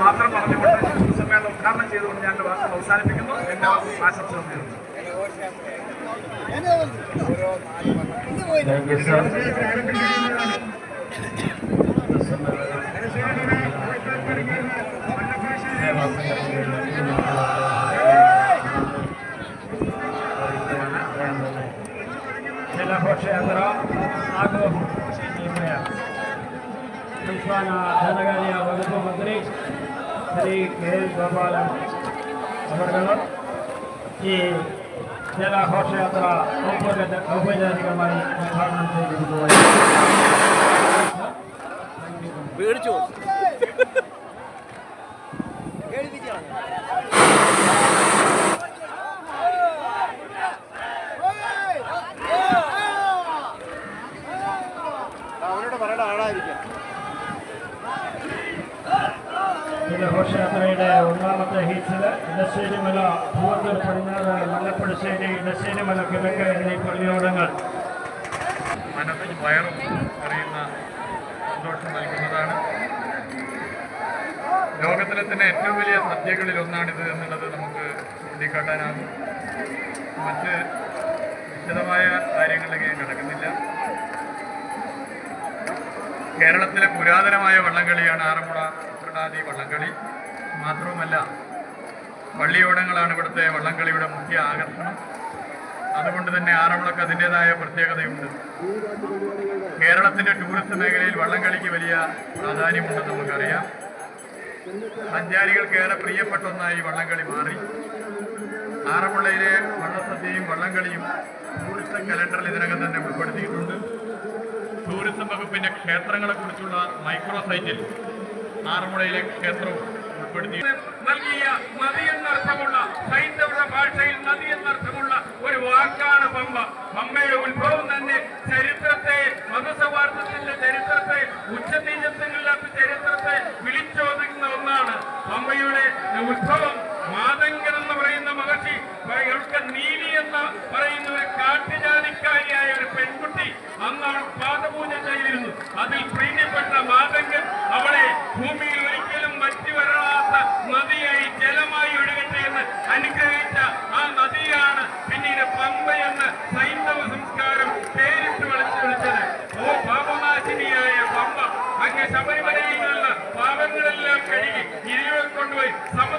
മാത്രം പറഞ്ഞുകൊണ്ട് സമ്മേളനം ഉദ്ഘാടനം ചെയ്തുകൊണ്ട് ഞാൻ വാക്കുകൾ അവസാനിപ്പിക്കുന്നു എന്റെ ആശംസകൾ നേരുന്നു. ജലഘോഷയാത്ര ആഘോഷം ധനകാര്യ വകുപ്പ് മന്ത്രി ശ്രീ കെ എൽ ഗോപാലൻ അവർ ഈ ജലഘോഷയാത്ര ഔപചാ- ഔപചാരികമായി ഉദ്ഘാടനം ഘോഷയാത്രയുടെ ഒന്നാമത്തെ ഹീറ്റ്സിൽ ഇടശ്ശേരിമല പൂവത്തൂർ പടിഞ്ഞാറ് മല്ലപ്പുഴശ്ശേരി ഇടശ്ശേരിമല കിഴക്ക് എന്നീ പള്ളിയോടങ്ങൾ. മനസ്സും വയറും അറിയുന്ന സന്തോഷം നൽകുന്നതാണ്. ലോകത്തിലെ തന്നെ ഏറ്റവും വലിയ സദ്യകളിൽ ഒന്നാണിത് എന്നുള്ളത് നമുക്ക് ചൂണ്ടിക്കാട്ടാനാകും. മറ്റ് വിശദമായ കാര്യങ്ങളിലേക്ക് ഞാൻ കിടക്കുന്നില്ല. കേരളത്തിലെ പുരാതനമായ വള്ളംകളിയാണ് ആറന്മുള. ഉത്രടാതി വള്ളംകളി. മാത്രവുമല്ല പള്ളിയോടങ്ങളാണ് ഇവിടുത്തെ വള്ളംകളിയുടെ മുഖ്യ ആകർഷണം. അതുകൊണ്ട് തന്നെ ആറന്മുളക്ക് അതിന്റെതായ പ്രത്യേകതയുണ്ട്. കേരളത്തിന്റെ ടൂറിസ്റ്റ് മേഖലയിൽ വള്ളംകളിക്ക് വലിയ പ്രാധാന്യമുണ്ടെന്ന് നമുക്കറിയാം. സഞ്ചാരികൾക്ക് ഏറെ പ്രിയപ്പെട്ട ഒന്നായി വള്ളംകളി മാറി. ആറന്മുളയിലെ വള്ളസദ്യയും വള്ളംകളിയും ടൂറിസം കലണ്ടറിൽ ഇതിനകം തന്നെ ഉൾപ്പെടുത്തിയിട്ടുണ്ട്. ടൂറിസം വകുപ്പിന്റെ ക്ഷേത്രങ്ങളെക്കുറിച്ചുള്ള മൈക്രോ സൈറ്റിൽ ആറന്മുളയിലെ ക്ഷേത്രവും ഉൾപ്പെടുത്തി. നൽകിയ നദി എന്നർത്ഥമുള്ള ഹൈന്ദവ ഭാഷയിൽ നദി എന്നർത്ഥമുള്ള ഒരു വാക്കാണ് പമ്പ പമ്പയുടെ ഉത്ഭവം തന്നെ ചരിത്രത്തെ മതസൗഹാർദ്ദത്തിന്റെ ചരിത്രത്തെ ഉച്ചനീചത്വങ്ങളില്ലാത്ത ചരിത്രത്തെ വിളിച്ചോതുന്ന ഒന്നാണ് പമ്പയുടെ ഉത്ഭവം. சம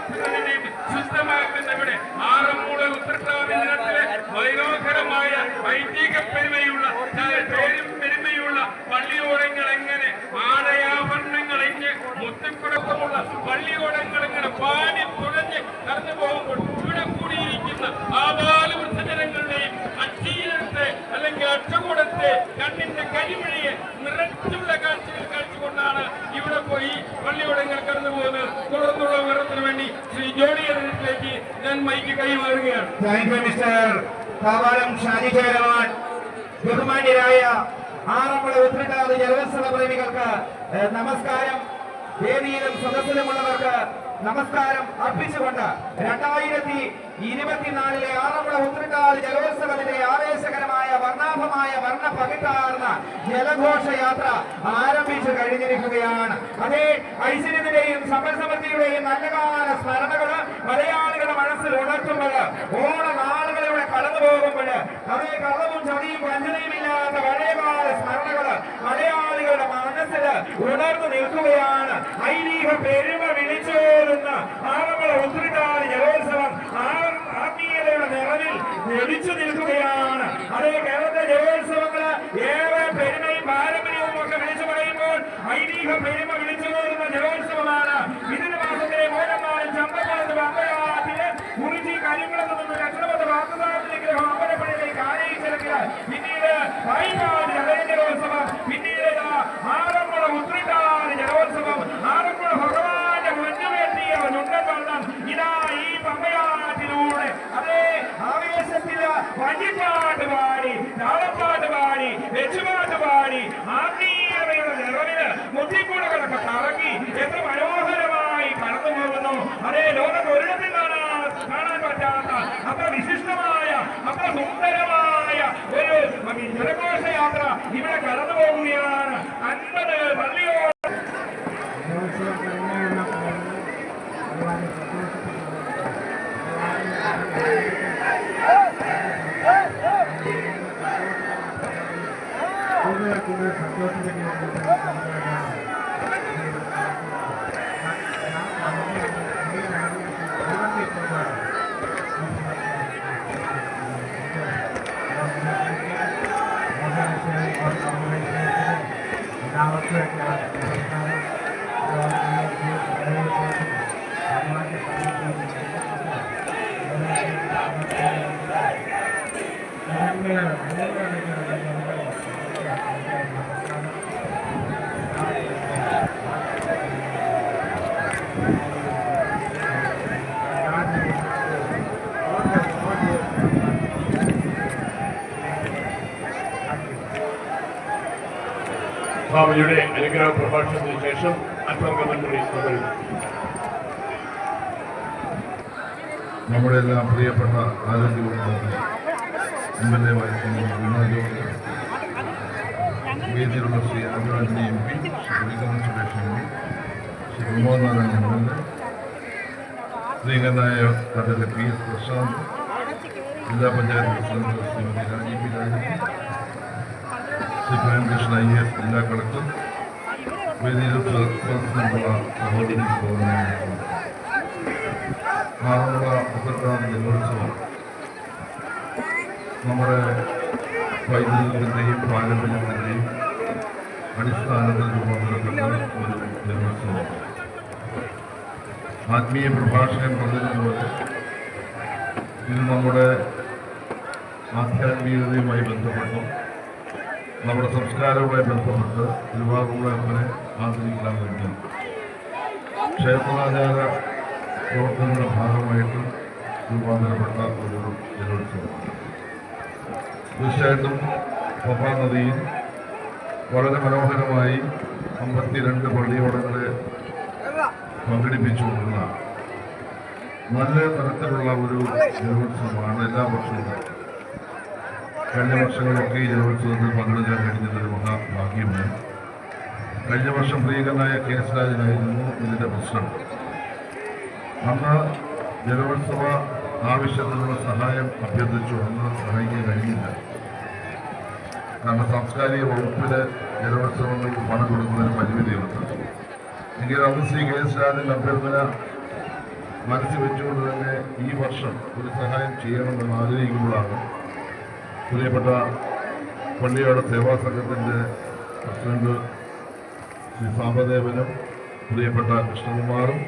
ജോണി എതിരിലേക്ക് ഞാൻ മൈക്ക് കൈമാറുകയാണ്. താങ്ക് മിസ്റ്റർ കാവാലം ഷാജി ജയരമാൻ ബഹുമാന്യരായ ആറന്മുള ഉത്രട്ടാതി ജലോത്സവ പ്രേമികൾക്ക് നമസ്കാരം. വേദിയിലും സദസ്സിലുമുള്ളവർക്ക് നമസ്കാരം അർപ്പിച്ചുകൊണ്ട് രണ്ടായിരത്തി ഇരുപത്തിനാലിലെ ആറന്മുള ഉത്രട്ടാതി ജലോത്സവത്തിന്റെ ആവേശകരമായ വർണാഭമായ വർണ പകിട്ടാർന്ന ജലഘോഷയാത്ര ആരംഭിച്ചു കഴിഞ്ഞിരിക്കുകയാണ്. അതേ ഐശ്വര്യത്തിന്റെയും സമ്പൽസമൃദ്ധിയുടെയും പോകുമ്പോൾ കള്ളവും ചതിയും വഞ്ചനയും ഇല്ലാത്ത പഴയകാല സ്മരണകൾ മലയാളികളുടെ മനസ്സിൽ ഉണർന്നു നിൽക്കുകയാണ്. ഐതിഹ്യ പെരുമ വിളിച്ചോരുന്ന പിന്നീട് പൈനാട് ജലജലോത്സവം പിന്നീട് ആറന്മുള ഉത്രിട്ടാട് ജലോത്സവം ആറന്മുള ഭഗവാന്റെ മഞ്ഞുകെട്ടിയ ചുണ്ടക്കൊള്ളം ഇതാ ഈ പമ്പയാറ്റിലൂടെ. അതേ ആവേശത്തിൽ വഞ്ചിപ്പാട്ട് പാടി താളപ്പാട്ട് പാടി വെച്ചുപാട്ട് പാടി ആത്മീയതയുടെ നിറവിൽ മുത്തിക്കൂടുകളൊക്കെ കറങ്ങി എത്ര മനോഹരമായി കടന്നു പോകുന്നു. അതേ ലോകത്ത് ഒരിടത്തും കാണാൻ കാണാൻ പറ്റാത്ത അത്ര വിശിഷ്ടമായ അത്ര സുന്ദരമായ Uang itu. സ്വാമിയുടെ അനുഗ്രഹ പ്രഭാഷണത്തിന് ശേഷം കൂടി തുടരും. നമ്മുടെ എല്ലാം പ്രിയപ്പെട്ട ആരോഗ്യവും M L A വേദിയിലുള്ള Shri Anuraj M P. Shri Vikrama Suresh M P Shri Pramod Narayanan M L A ശ്രീകനായ കടല പി. എസ്. പ്രശാന്ത് ജില്ലാ panchayat president Shrimati Rajeev P. Raji Shri Premkrishna S ജില്ലാ കളക്ടർ വേദിയിൽ പ്രവർത്തനമുള്ള സഹോദരി സഹോദരൻ ആറന്മുള മുപ്പത്താറ് ജലോത്സവം നമ്മുടെ വൈദ്യുതത്തിന്റെയും പാരമ്പര്യത്തിന്റെയും അടിസ്ഥാനത്തിൽ രൂപാന്തരപ്പെട്ട ഒരു ജലോത്സവം ആത്മീയ പ്രഭാഷകൻ പറഞ്ഞതുപോലെ ഇത് നമ്മുടെ ആധ്യാത്മികതയുമായി ബന്ധപ്പെട്ടും നമ്മുടെ സംസ്കാരവുമായി ബന്ധപ്പെട്ട് തിരുവാറൂളെ ആദരിക്കാൻ വേണ്ടി ക്ഷേത്രാചാര പ്രവർത്തനങ്ങളുടെ ഭാഗമായിട്ട് രൂപാന്തരപ്പെട്ട ഒരു ജലോത്സവം. തീർച്ചയായിട്ടും പമ്പാ നദിയിൽ വളരെ മനോഹരമായി അമ്പത്തിരണ്ട് പള്ളിയോടങ്ങളെ പങ്കെടുപ്പിച്ചുകൊണ്ടുള്ള നല്ല തരത്തിലുള്ള ഒരു ജലോത്സവമാണ് എല്ലാ വർഷവും. കഴിഞ്ഞ വർഷങ്ങളൊക്കെ ഈ ജലോത്സവത്തിൽ പങ്കെടുക്കാൻ കഴിഞ്ഞതൊരു മഹാഭാഗ്യമാണ്. കഴിഞ്ഞ വർഷം പ്രിയങ്കനായ കെ എസ് രാജനായിരുന്നു ഇതിന്റെ പ്രസിഡന്റ് അന്ന് ജലോത്സവ ആവശ്യത്തിനുള്ള സഹായം അഭ്യർത്ഥിച്ചു. അന്ന് സഹായിക്കാൻ കഴിഞ്ഞില്ല. കാരണം സാംസ്കാരിക വകുപ്പിന് ജലോത്സവങ്ങൾക്ക് പണം കൊടുക്കുന്നതിന് പരിമിതിയുണ്ട്. എങ്കിൽ അന്ന് ശ്രീ കെ എസ് രാജൻ അഭ്യർത്ഥന മനസ്സിൽ വെച്ചുകൊണ്ട് തന്നെ ഈ വർഷം ഒരു സഹായം ചെയ്യണമെന്ന് ആഗ്രഹിക്കുമ്പോഴാണ് പ്രിയപ്പെട്ട സേവാ സംഘത്തിന്റെ പ്രസിഡന്റ് ശ്രീ സാമ്പദേവനും പ്രിയപ്പെട്ട കൃഷ്ണകുമാറും